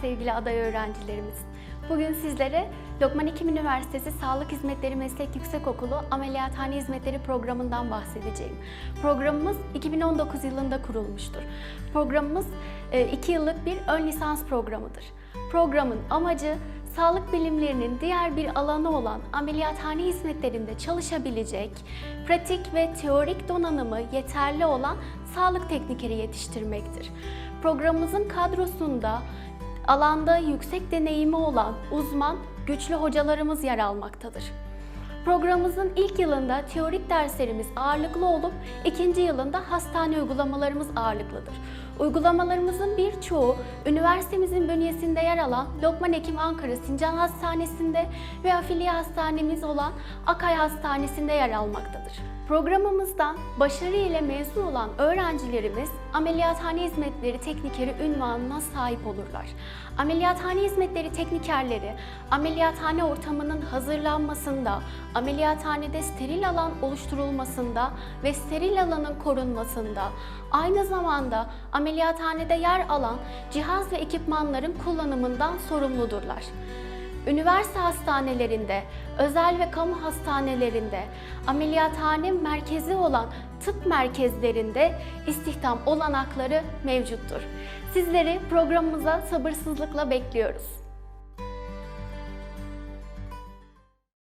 sevgili aday öğrencilerimiz. Bugün sizlere Lokman Hekim Üniversitesi Sağlık Hizmetleri Meslek Yüksekokulu Ameliyathane Hizmetleri programından bahsedeceğim. Programımız 2019 yılında kurulmuştur. Programımız 2 yıllık bir ön lisans programıdır. Programın amacı sağlık bilimlerinin diğer bir alanı olan ameliyathane hizmetlerinde çalışabilecek, pratik ve teorik donanımı yeterli olan sağlık teknikeri yetiştirmektir. Programımızın kadrosunda alanda yüksek deneyimi olan uzman, güçlü hocalarımız yer almaktadır. Programımızın ilk yılında teorik derslerimiz ağırlıklı olup ikinci yılında hastane uygulamalarımız ağırlıklıdır. Uygulamalarımızın birçoğu üniversitemizin bünyesinde yer alan Lokman Hekim Ankara Sincan Hastanesi'nde ve afiliye hastanemiz olan Akay Hastanesi'nde yer almaktadır. Programımızdan başarı ile mezun olan öğrencilerimiz ameliyathane hizmetleri teknikeri ünvanına sahip olurlar. Ameliyathane hizmetleri teknikerleri ameliyathane ortamının hazırlanmasında, ameliyathanede steril alan oluşturulmasında ve steril alanın korunmasında, aynı zamanda ameliyathanede yer alan cihaz ve ekipmanların kullanımından sorumludurlar. Üniversite hastanelerinde, özel ve kamu hastanelerinde, ameliyathane merkezi olan tıp merkezlerinde istihdam olanakları mevcuttur. Sizleri programımıza sabırsızlıkla bekliyoruz.